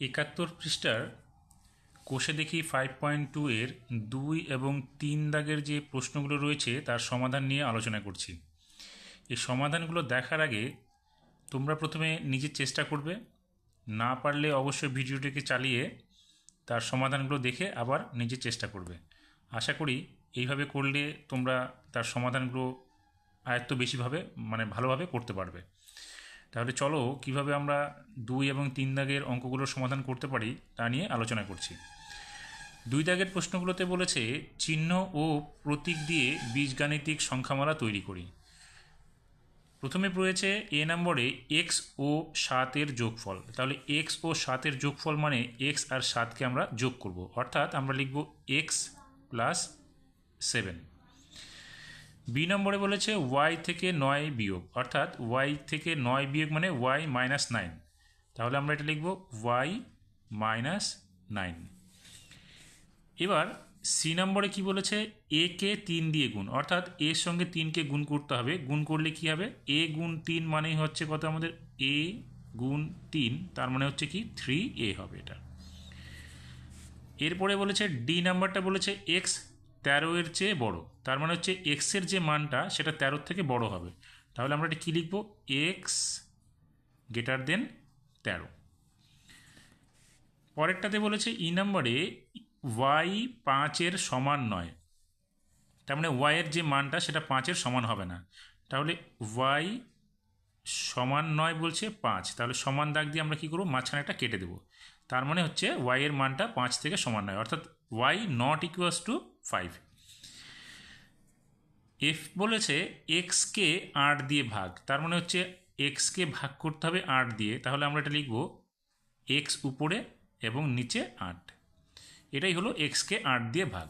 একাত্তর পৃষ্ঠার কোষে দেখি ফাইভ পয়েন্ট টু এর দুই এবং তিন দাগের যে প্রশ্নগুলো রয়েছে, তার সমাধান নিয়ে আলোচনা করছি। এই সমাধানগুলো দেখার আগে তোমরা প্রথমে নিজের চেষ্টা করবে। না পারলে অবশ্যই ভিডিওটিকে চালিয়ে তার সমাধানগুলো দেখে আবার নিজের চেষ্টা করবে। আশা করি এইভাবে করলে তোমরা তার সমাধানগুলো আয়ত্ত বেশিভাবে মানে ভালোভাবে করতে পারবে। তাহলে চলো কীভাবে আমরা দুই এবং তিন দাগের অঙ্কগুলোর সমাধান করতে পারি তা নিয়ে আলোচনা করছি। দুই দাগের প্রশ্নগুলোতে বলেছে, চিহ্ন ও প্রতীক দিয়ে বীজগাণিতিক সংখ্যামালা তৈরি করি। প্রথমে রয়েছে এ নম্বরে এক্স ও সাতের যোগফল। তাহলে এক্স ও সাতের যোগফল মানে এক্স আর সাতকে আমরা যোগ করব। অর্থাৎ আমরা লিখব এক্স প্লাস সেভেন। বি নম্বরে বলেছে ওয়াই থেকে নয় বিয়োগ, অর্থাৎ ওয়াই থেকে নয় বিয়োগ মানে ওয়াই মাইনাস নাইন তাহলে আমরা এটা লিখব ওয়াই মাইনাস নাইন এবার সি নম্বরে কি বলেছে? এ কে তিন দিয়ে গুণ, অর্থাৎ এর সঙ্গে তিনকে গুণ করতে হবে। গুণ করলে কি হবে? এ গুণ তিন মানেই হচ্ছে কত আমাদের? এ গুণ তিন, তার মানে হচ্ছে কি? থ্রি এ হবে এটা। এরপরে বলেছে ডি নাম্বারটা বলেছে এক্স তেরো এর চেয়ে বড়। তার মানে হচ্ছে এক্সের যে মানটা, সেটা তেরোর থেকে বড় হবে। তাহলে আমরা এটা কী লিখব? এক্স গেটার দেন তেরো। পরেরটাতে বলেছে ই নাম্বারে ওয়াই পাঁচের সমান নয়। তার মানে ওয়াইয়ের যে মানটা, সেটা পাঁচের সমান হবে না। তাহলে ওয়াই সমান নয় বলছে পাঁচ। তাহলে সমান দাগ দিয়ে আমরা কী করব? মাঝখানে একটা কেটে দেবো। তার মানে হচ্ছে ওয়াইয়ের মানটা পাঁচ থেকে সমান নয়। অর্থাৎ Y not equals to five F বলেছে এক্সকে আট দিয়ে ভাগ, তার মানে হচ্ছে এক্সকে ভাগ করতে হবে আট দিয়ে। তাহলে আমরা এটা লিখব এক্স উপরে এবং নিচে আট। এটাই হলো এক্সকে আট দিয়ে ভাগ।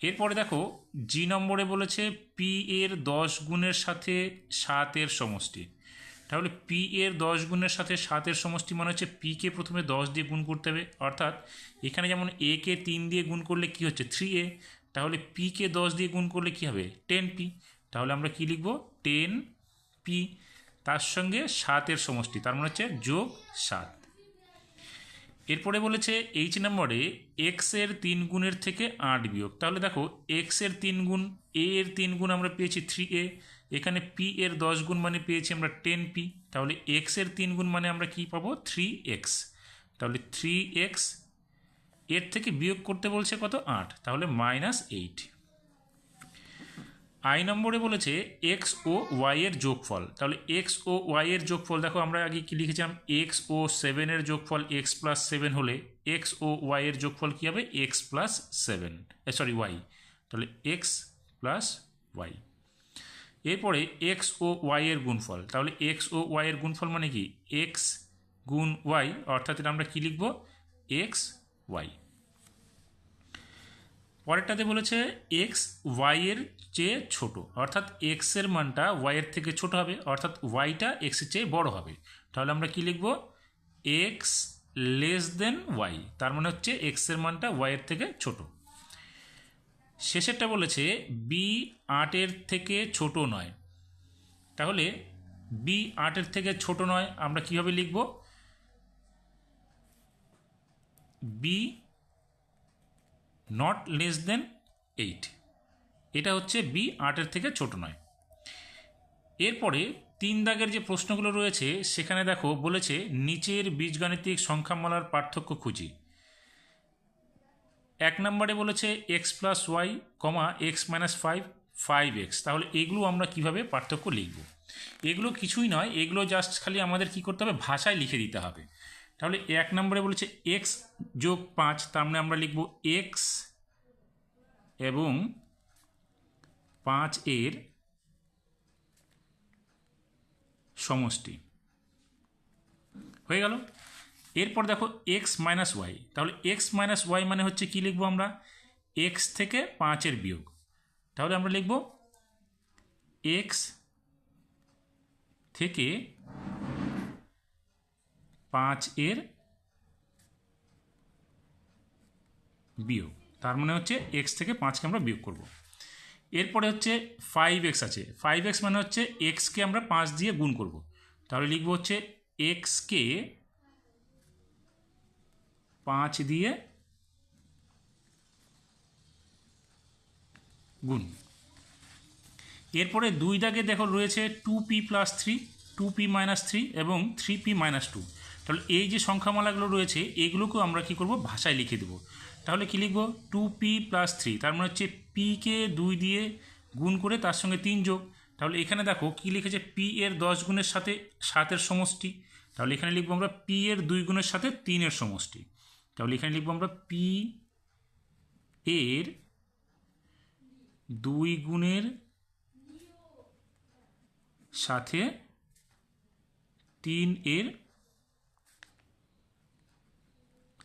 এরপরে দেখো জি নম্বরে বলেছে পি এর দশ গুণের সাথে সাতের সমষ্টি। তাহলে পি এর দশ গুণের সাথে সাতের সমষ্টি মানে হচ্ছে পিকে প্রথমে দশ দিয়ে গুণ করতে হবে। অর্থাৎ এখানে যেমন এ কে তিন দিয়ে গুণ করলে কি হচ্ছে? থ্রি এ তাহলে পিকে দশ দিয়ে গুণ করলে কি হবে? টেন পি তাহলে আমরা কি লিখব? টেন পি তার সঙ্গে সাতের সমষ্টি, তার মানে হচ্ছে যোগ সাত। এরপরে বলেছে এইচ নম্বরে এক্সের তিন গুণের থেকে আট বিয়োগ। তাহলে দেখো এক্সের তিন গুণ এ এর তিন গুণ আমরা পেয়েছি থ্রি এ এখানে পি এর দশ গুণ মানে পেয়েছি আমরা টেন পি তাহলে এক্সের তিন গুণ মানে আমরা কি পাবো? থ্রি এক্স তাহলে থ্রি এক্সের থেকে বিয়োগ করতে বলছে কত? আট। তাহলে মাইনাস এইট আই নম্বরে বলেছে এক্স ও ওয়াই এর যোগফল। তাহলে এক্স ও ওয়াই এর যোগফল, দেখো আমরা আগে কি লিখেছিলাম? এক্স ও সেভেনের যোগফল এক্স প্লাস সেভেন হলে এক্স ও ওয়াই এর যোগফল কী হবে? X plus seven sorry Y তাহলে এক্স প্লাস ওয়াই এরপরে এক্স ও ওয়াই এর গুণফল। তাহলে এক্স ও ওয়াই এর গুণফল মানে কি? এক্স গুণ ওয়াই অর্থাৎ এটা আমরা কী লিখব? এক্স ওয়াই পরেরটাতে বলেছে এক্স ওয়াইয়ের চেয়ে ছোট। অর্থাৎ এক্সের মানটা ওয়াইয়ের থেকে ছোট হবে, অর্থাৎ ওয়াইটা এক্সের চেয়ে বড় হবে। তাহলে আমরা কি লিখব? এক্স লেস দেন ওয়াই তার মানে হচ্ছে এক্সের মানটা ওয়াইয়ের থেকে ছোট। শেষেরটা বলেছে বি আটের থেকে ছোট নয়। তাহলে বি আটের থেকে ছোট নয় আমরা কীভাবে লিখব? B not less than eight এটা হচ্ছে বি আটের থেকে ছোট নয়। এরপরে তিন দাগের যে প্রশ্নগুলো রয়েছে, সেখানে দেখো বলেছে, নিচের বীজগাণিতিক সংখ্যামালার পার্থক্য খুঁজি। এক নম্বরে বলেছে X plus Y comma X minus five five X তাহলে এগুলো আমরা কীভাবে পার্থক্য লিখব? এগুলো কিছুই নয়, এগুলো জাস্ট খালি আমাদের কি করতে হবে? ভাষায় লিখে দিতে হবে। তাহলে এক নম্বরে বলেছে এক্স যোগ পাঁচ, তার মানে আমরা লিখব এক্স এবং পাঁচ এর সমষ্টি। হয়ে গেল? এরপর দেখো এক্স মাইনাস ওয়াই তাহলে এক্স মাইনাস ওয়াই মানে হচ্ছে কি লিখব আমরা? এক্স থেকে পাঁচের বিয়োগ। তাহলে আমরা লিখব এক্স থেকে পাঁচ এর বিয়োগ। তার মানে হচ্ছে এক্স থেকে পাঁচকে আমরা বিয়োগ করব। এরপরে হচ্ছে ফাইভ এক্স আছে। ফাইভ এক্স মানে হচ্ছে এক্সকে আমরা পাঁচ দিয়ে গুণ করব। তাহলে লিখব হচ্ছে এক্সকে পাঁচ দিয়ে গুণ এরপরে দুই দাগে দেখো রয়েছে two P plus three two P minus three এবং থ্রি পি মাইনাস টু তাহলে এই যে সংখ্যামালাগুলো রয়েছে এইগুলোকেও আমরা কি করব? ভাষায় লিখে দেবো। তাহলে কি লিখব? টু পি প্লাস থ্রি তার মানে হচ্ছে পিকে দুই দিয়ে গুণ করে তার সঙ্গে তিন যোগ। তাহলে এখানে দেখো কি লিখেছে? পি এর দশ গুণের সাথে সাতের সমষ্টি। তাহলে এখানে লিখব আমরা পি এর দুই গুণের সাথে তিনের সমষ্টি। তাহলে এখানে লিখব আমরা পি এর দুই গুণের সাথে তিন এর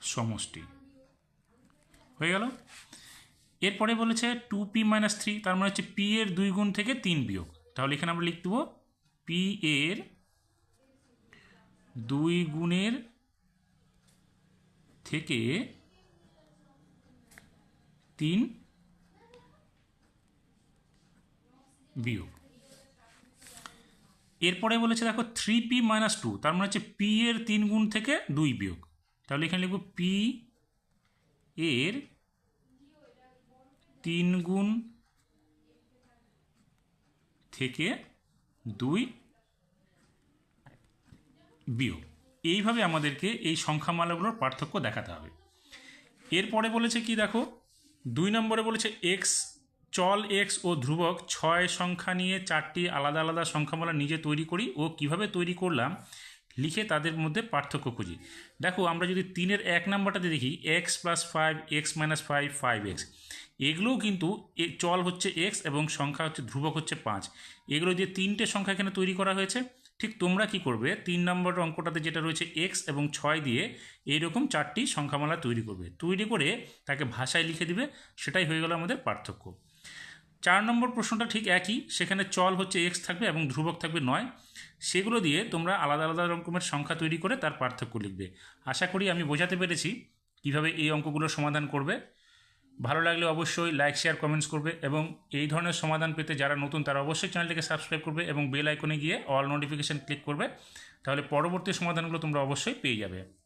সমষ্টি। হয়ে গেল? এরপরে বলেছে টু পি মাইনাস থ্রি তার মানে হচ্ছে পি এর দুই গুণ থেকে তিন বিয়োগ। তাহলে এখানে আমরা লিখতে পি এর দুই গুণের থেকে তিন বিয়োগ। এরপরে বলেছে দেখো থ্রি পি মাইনাস টু তার মানে হচ্ছে পি এর তিন গুণ থেকে দুই বিয়োগ। তাহলে এখানে লিখব পি এর তিন গুণ থেকে দুই বিয়োগ। এইভাবে আমাদেরকে এই সংখ্যামালাগুলোর পার্থক্য দেখাতে হবে। এরপরে বলেছে কি দেখো? দুই নম্বরে বলেছে এক্স চল এক্স ও ধ্রুবক ছয় সংখ্যা নিয়ে চারটি আলাদা আলাদা সংখ্যামালা নিজে তৈরি করি ও কীভাবে তৈরি করলাম লিখে তাদের মধ্যে পার্থক্য খুঁজি। দেখো, আমরা যদি তিনের এক নাম্বারটাতে দেখি X plus five X minus five five X এগুলোও কিন্তু চল হচ্ছে এক্স এবং সংখ্যা হচ্ছে ধ্রুবক হচ্ছে পাঁচ। এগুলো যে তিনটে সংখ্যা এখানে তৈরি করা হয়েছে। ঠিক তোমরা কি করবে? তিন নম্বর অঙ্কটাতে যেটা রয়েছে এক্স এবং ছয় দিয়ে এইরকম চারটি সংখ্যামালা তৈরি করবে। তৈরি করে তাকে ভাষায় লিখে দিবে। সেটাই হয়ে গেল আমাদের পার্থক্য। চার নম্বর প্রশ্নটা ঠিক একই। সেখানে চল হচ্ছে এক্স থাকবে এবং ধ্রুবক থাকবে নয়। সেগুলো দিয়ে তোমরা আলাদা আলাদা রকমের সংখ্যা তৈরি করে তার পার্থক্য লিখবে। আশা করি আমি বোঝাতে পেরেছি কীভাবে এই অঙ্কগুলোর সমাধান করবে। ভালো লাগলে অবশ্যই লাইক শেয়ার কমেন্টস করবে এবং এই ধরনের সমাধান পেতে যারা নতুন, তারা অবশ্যই চ্যানেলটিকে সাবস্ক্রাইব করবে এবং বেল আইকনে গিয়ে অল নোটিফিকেশান ক্লিক করবে। তাহলে পরবর্তী সমাধানগুলো তোমরা অবশ্যই পেয়ে যাবে।